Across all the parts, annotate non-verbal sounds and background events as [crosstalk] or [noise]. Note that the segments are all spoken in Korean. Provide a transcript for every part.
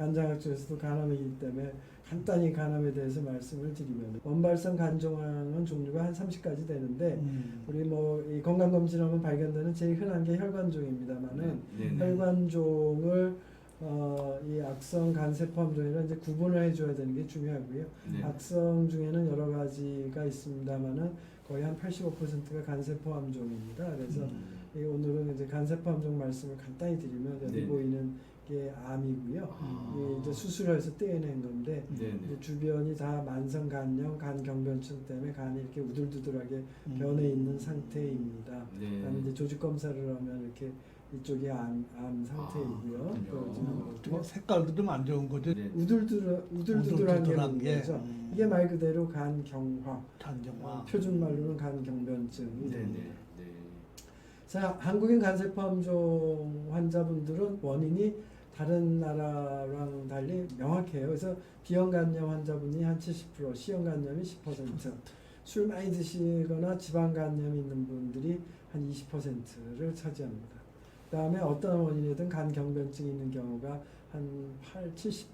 간장학 중에서도 간암이기 때문에 간단히 간암에 대해서 말씀을 드리면 원발성 간종항은 종류가 한 30가지 되는데 음. 우리 뭐 이 건강검진하면 발견되는 제일 흔한 게 혈관종입니다만은 네, 네. 혈관종을 어, 이 악성 간세포 함종이라 이제 구분을 해줘야 되는 게 중요하고요. 네. 악성 중에는 여러 가지가 있습니다만은 거의 한 85%가 간세포 함종입니다. 그래서 음. 이 오늘은 이제 간세포 함종 말씀을 간단히 드리면 여기 네네. 보이는 게 암이고요. 아. 이게 이제 수술해서 떼어낸 건데 네, 네. 이제 주변이 다 만성 간염, 간 경변증 때문에 간이 이렇게 우들두들하게 음. 변해 있는 상태입니다. 네. 그다음에 이제 조직 검사를 하면 이렇게 이쪽이 암, 암 상태이고요. 아, 또 어, 뭐 색깔도 좀 안 좋은 거죠. 네. 우들두들 우들두들한 게 우둘두둘한 게. 거죠. 음. 이게 말 그대로 간 경화, 단정화. 표준 말로는 간 경변증이 네. 네. 네. 자, 한국인 간세포 함종 환자분들은 원인이 다른 나라랑 달리 명확해요. 그래서 비형 간염 환자분이 한 70%, 시형 간염이 10%, 술 많이 드시거나 지방 간염이 있는 분들이 한 20%를 차지합니다. 그 다음에 어떤 원인이든 간 경변증이 있는 경우가 한 8, 70,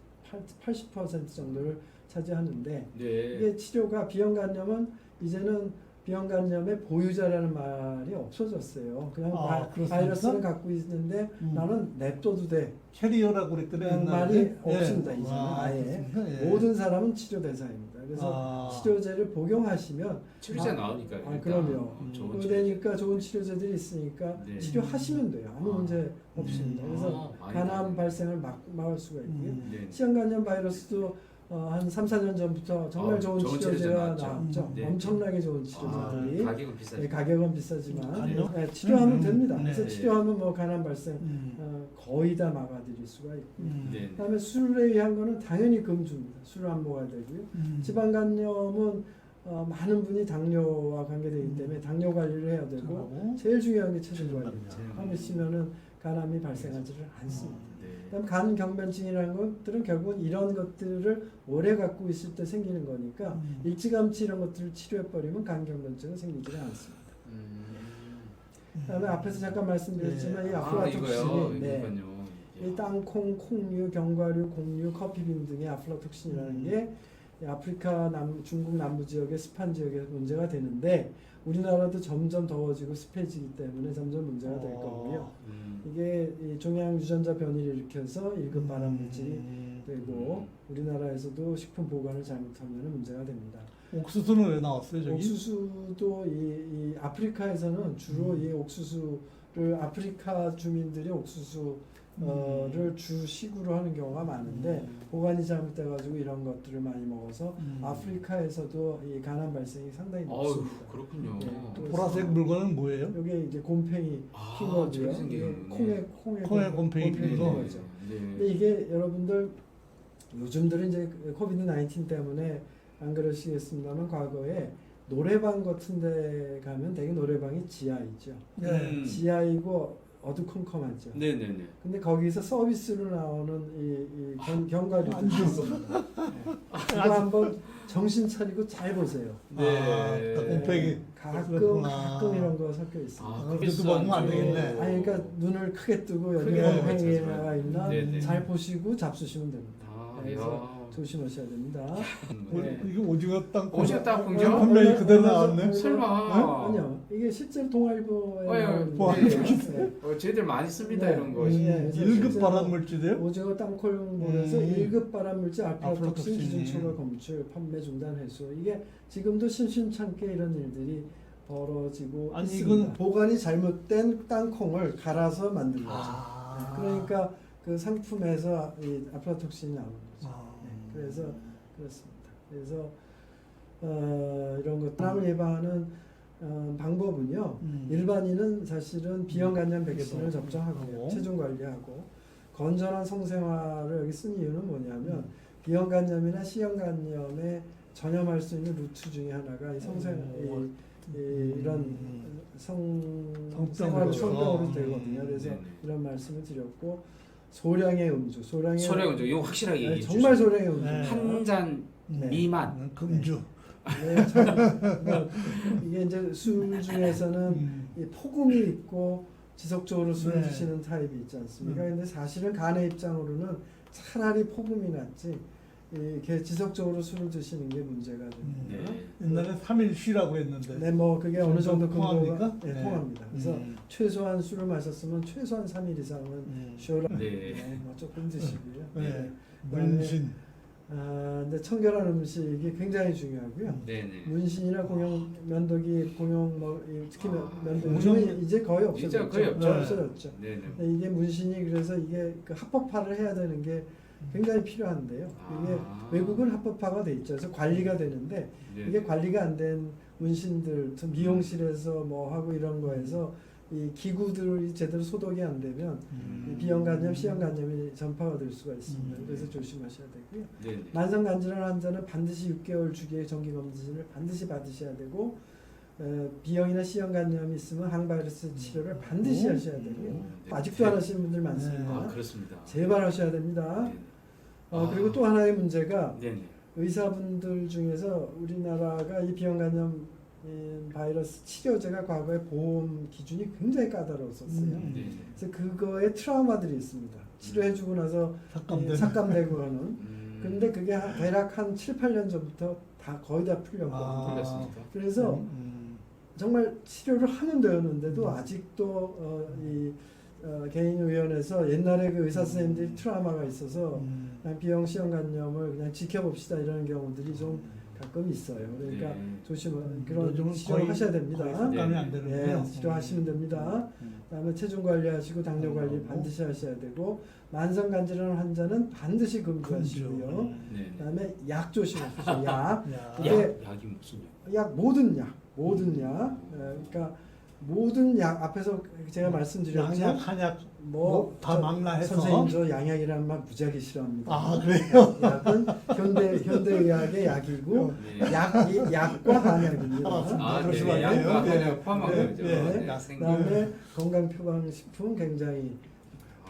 80% 정도를 차지하는데 네. 이게 치료가 비형 간염은 이제는 비형 간염의 보유자라는 말이 없어졌어요. 그냥 아, 바? 바이러스는 갖고 있는데 음. 나는 냅둬도 돼. 캐리어라고 그랬더니 말이 옛날에. 없습니다, 예. 이제는 아, 아예. 예. 모든 사람은 치료 대상입니다. 그래서 아. 치료제를 복용하시면 치료제 아, 나오니까 아, 그럼요. 음. 좋은 그러니까 좋은 치료제들이 있으니까 네. 치료하시면 돼요. 아무 아. 문제 없습니다. 음. 그래서 아, 간암. 발생을 막, 막을 수가 있고요. 음. 네. 시형간염 바이러스도 어, 한 3, 4년 전부터 정말 아, 좋은 좋은 치료제 치료제가 나왔죠. 나왔죠. 네. 엄청나게 좋은 아, 치료제들이 가격은 비싸죠. 네, 가격은 비싸지만 간염? 네, 치료하면 음, 됩니다. 네. 그래서 치료하면 뭐 간암 발생 음. 어, 거의 다 막아드릴 수가 있고 음. 네. 그다음에 술에 의한 거는 당연히 금주입니다. 술을 안 먹어야 되고요. 음. 지방간염은 어, 많은 분이 당뇨와 관계되기 음. 때문에 당뇨 관리를 해야 되고. 제일 중요한 게 체중 관리입니다. 있으면은 간암이 발생하지를 않습니다. 네. 그다음 간 경변증이라는 것들은 결국은 이런 것들을 오래 갖고 있을 때 생기는 거니까 음. 일찌감치 이런 것들을 치료해 버리면 간 경변증은 생기지 않습니다. 음. 그다음에 앞에서 잠깐 말씀드렸지만 네. 이 아, 아플라톡신이 이거요. 네. 이 땅콩, 콩류, 견과류, 곡류, 커피빈 등의 아플라톡신이라는 음. 게이 아프리카 남, 중국 남부 지역의 습한 지역에서 문제가 되는데 우리나라도 점점 더워지고 습해지기 때문에 점점 문제가 될 어. 거고요. 음. 이게 이 종양 유전자 변이를 일으켜서 1급 발암 물질이 음. 되고 우리나라에서도 식품 보관을 잘못하면 문제가 됩니다. 옥수수는 왜 나왔어요 저기? 옥수수도 이, 이 아프리카에서는 주로 음. 이 옥수수를 아프리카 주민들이 옥수수를 음. 주식으로 하는 경우가 많은데 음. 보관이 잘못돼가지고 이런 것들을 많이 먹어서 음. 아프리카에서도 이 간암 발생이 상당히 높습니다. 그렇군요. 네, 또또 보라색 물건은 뭐예요? 이게 이제 곰팽이 아, 핀 거고요. 저렇게 생긴 이게 거네. 콩의 콩의 콩의 곰- 곰팽이 곰팽이 핀. 거죠. 네. 근데 이게 여러분들 요즘들은 이제 코비드 19 때문에 안 그러시겠습니다만 과거에 노래방 같은 데 가면 되게 노래방이 지하이죠. 네. 음. 지하이고 어두컴컴하죠. 네네네. 근데 거기서 서비스로 나오는 이, 이 견, 견과류도 안주. 있습니다. 그거 한번 정신 차리고 잘 보세요. 네. 아, 딱 곰팽이. 가끔 그렇구나. 가끔 이런 거 섞여 있습니다. 아, 그래도 먹으면 안안 되겠네. 아니 그러니까 눈을 크게 뜨고 여기 정말. 나가 있나 네네. 잘 보시고 잡수시면 됩니다. 아, 그래서 야. 조심하셔야 됩니다. 오- 네. 이게 오징어 땅콩. 오징어 땅콩이요? 컴플레인 그대로 얼마- 나왔네. 설마. 아니요. 이게 실제로 동아일보에 어, 예, 나오는 뭐. 이렇게 네. 어, 저희들 많이 씁니다 네. 이런 거. 음, 예. 그래서 1급 실제로 발암 물질이에요? 오징어 땅콩물에서 음. 1급 발암물질 알파톡신이. 기준 초과 검출 판매 중단 해소 이게 지금도 심심찮게 이런 일들이 벌어지고 아니, 있습니다. 이건- 보관이 잘못된 땅콩을 갈아서 만든 거죠. 아. 네, 그러니까 그 상품에서 이 아플라톡신이 나오는. 네, 그래서 그렇습니다. 그래서 어, 이런 것들을 예방하는 어, 방법은요. 음. 일반인은 사실은 비형 간염 백신을 예방. 접종하고요. 하고. 체중 관리하고 건전한 성생활을 여기 쓴 이유는 뭐냐면 음. 비형 간염이나 C형 간염에 전염할 수 있는 루트 중에 하나가 이 성생 오. 이, 이, 이 런 음. 성 성병으로. 성병으로 음. 되거든요. 그래서 네네. 이런 말씀을 드렸고 소량의 음주, 소량의 소량은 이거 확실하게 네, 얘기해 정말 주세요. 소량의 음주. 네. 한잔 네. 미만. 음, 금주. 네, 참, 뭐, 이게 이제 술 중에서는 음. 이 폭음이 있고 지속적으로 술을 네. 드시는 타입이 있지 않습니까? 음. 근데 사실은 간의 입장으로는 차라리 폭음이 낫지 이렇게 지속적으로 술을 드시는 게 문제가 됩니다. 네. 옛날에 3일 쉬라고 했는데. 네, 뭐 그게 어느 정도 근거가 통합니까? 네, 네. 통합니다. 그래서 음. 최소한 술을 마셨으면 최소한 3일 이상은 음. 쉬어라. 네. 네, 뭐 조금 드시고요. 네. 그다음에 문신. 아, 근데 청결한 음식이 굉장히 중요하고요. 네네. 문신이나 공용 면도기 공용 뭐 이- 특히 면- 아, 면도기 공용- 요즘은 이제 거의 이제 없어졌죠. 거의 없죠. 네, 없어졌죠. 네네. 근데 이게 문신이 그래서 이게 그 합법화를 해야 되는 게 굉장히 필요한데요. 이게 아. 외국은 합법화가 돼 있죠. 그래서 관리가 되는데 네. 이게 관리가 안 된 문신들, 저 미용실에서 뭐 하고 이런 거에서 이 기구들이 제대로 소독이 안 되면 음. 이 비형 간염, 시형 간염이 전파가 될 수가 있습니다. 음. 그래서 조심하셔야 되고요. 네 네. 만성 간질환 환자는 반드시 6개월 주기의 정기 검진을 반드시 받으셔야 되고 어, B형이나 C형 간염이 있으면 항바이러스 치료를 반드시 음. 하셔야 되고요. 네. 아직도 안 하시는 분들 많습니다. 아 그렇습니다. 제발 하셔야 됩니다. 네네. 어, 아. 그리고 또 하나의 문제가 네네. 의사분들 중에서 우리나라가 이 B형 간염 음, 바이러스 치료제가 과거에 보험 기준이 굉장히 까다로웠었어요. 음. 네네. 그래서 그거에 트라우마들이 있습니다. 치료해주고 나서. 예, 삭감되고 하는. 음. 근데 그게 한- 대략 한 7, 8년 전부터 다 거의 다 풀렸거든요. 아. 그래서 음. 정말 치료를 하면 되었는데도 음. 아직도 어, 이 어, 개인의원에서 옛날에 그 의사 선생님들이 트라우마가 있어서 음. 그냥 C형 간염을 그냥 지켜봅시다 이런 경우들이 좀 가끔 있어요. 그러니까 네. 조심 음, 그런 요즘은 치료를 거의- 하셔야 됩니다. 거의 네. 안 되는군요. 네, 치료하시면 됩니다. 음. 그다음에 체중 관리하시고 당뇨 관리 음. 반드시 하셔야 되고 만성 간질환 환자는 반드시 금주하시고요. 금주. 네. 그다음에 약 조심하십시오. 약, [laughs] 야. 이게- 약 약이 무슨 약? 약 모든 약, 모든 약. 에, 그러니까 모든 약 앞에서 제가 말씀드렸죠. 양약 한약 뭐다저 망라해서? 선생님 저 양약이란 말 무지하게 싫어합니다. 아 그래요? 약은 현대 현대 의학의 약이고 네. 약 이- 약과 한약입니다. 아, 아, 네. 약과 네. 한약 포함한 네. 거죠. 네. 네. 약. 생각. 그다음에 건강 표방 식품 굉장히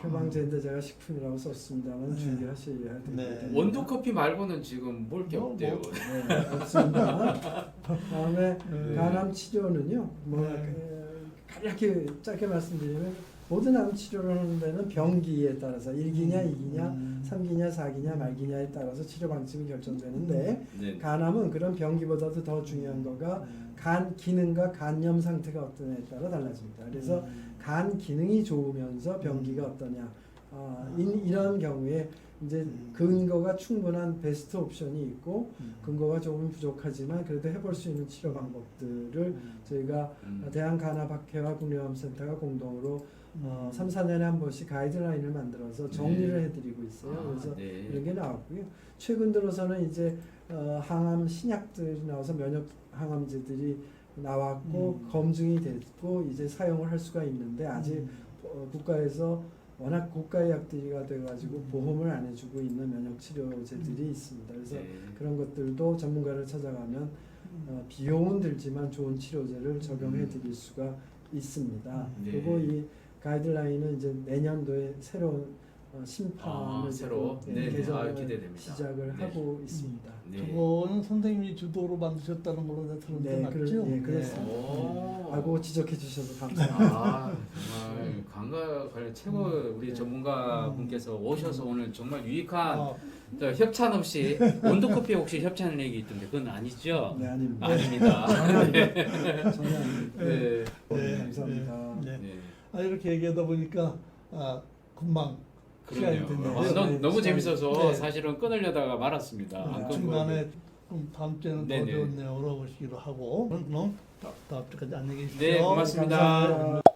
표방제인데 제가 식품이라고 썼습니다만 네. 주의하셔야 됩니다. 네. 원두 커피 말고는 지금 볼 게 뭐, 없대요. 뭐. 네, 없습니다. [laughs] 다음에 네. 간암 치료는요. 뭐 네. 그, 간략히 짧게 말씀드리면 모든 암 치료를 하는 데는 병기에 따라서 1기냐, 2기냐, 음. 3기냐, 4기냐, 말기냐에 따라서 치료 방침이 결정되는데 네. 간암은 그런 병기보다도 더 중요한 거가 음. 간 기능과 간염 상태가 어떠냐에 따라 달라집니다. 그래서 음. 간 기능이 좋으면서 병기가 어떠냐 아, 이, 이런 경우에 이제 음. 근거가 충분한 베스트 옵션이 있고 음. 근거가 조금 부족하지만 그래도 해볼 수 있는 치료 방법들을 음. 저희가 음. 대한간암학회와 국내암센터가 공동으로 어, 음. 3, 4년에 한 번씩 가이드라인을 만들어서 정리를 해드리고 있어요. 아, 그래서 네. 이런 게 나왔고요. 최근 들어서는 이제 어, 항암 신약들이 나와서 면역 항암제들이 나왔고 음. 검증이 됐고 이제 사용을 할 수가 있는데 아직 음. 어, 국가에서 워낙 고가의 약들이가 돼가지고 음. 보험을 안 해주고 있는 면역 치료제들이 있습니다. 그래서 네. 그런 것들도 전문가를 찾아가면 음. 어, 비용은 들지만 좋은 치료제를 적용해 드릴 수가 있습니다. 네. 그리고 이 가이드라인은 이제 내년도에 새로운 어, 심판을 아, 새로 네, 네, 네. 개정을 아, 기대됩니다. 시작을 네. 하고 있습니다. 네. 그거는 선생님이 주도로 만드셨다는 걸로 내가 들었는데 네, 맞죠? 그럴- 예, 그렇습니다. 오. 하고 지적해 주셔서 감사합니다. 아 정말 강가 관련 최고 우리 네. 전문가 분께서 오셔서 오늘 정말 유익한 아, 저 협찬 없이 원두커피 혹시 협찬 얘기 있던데 그건 아니죠? 네, 아닙니다. 아닙니다. [laughs] 전혀 아닙니다. 전혀 아닙니다. 네. 네, 감사합니다. 네, 네. 네. 아, 이렇게 얘기하다 보니까 아, 금방 그러네요. 됐네요. 아, 너무, 네, 너무 재밌어서 네. 사실은 끊으려다가 말았습니다. 네, 안 끊고. 중간에 좀 다음 주에는 더 네네. 좋은 내용으로 오시기로 하고 그럼 다음 주까지 안녕히 계십시오. 네, 고맙습니다. 감사합니다.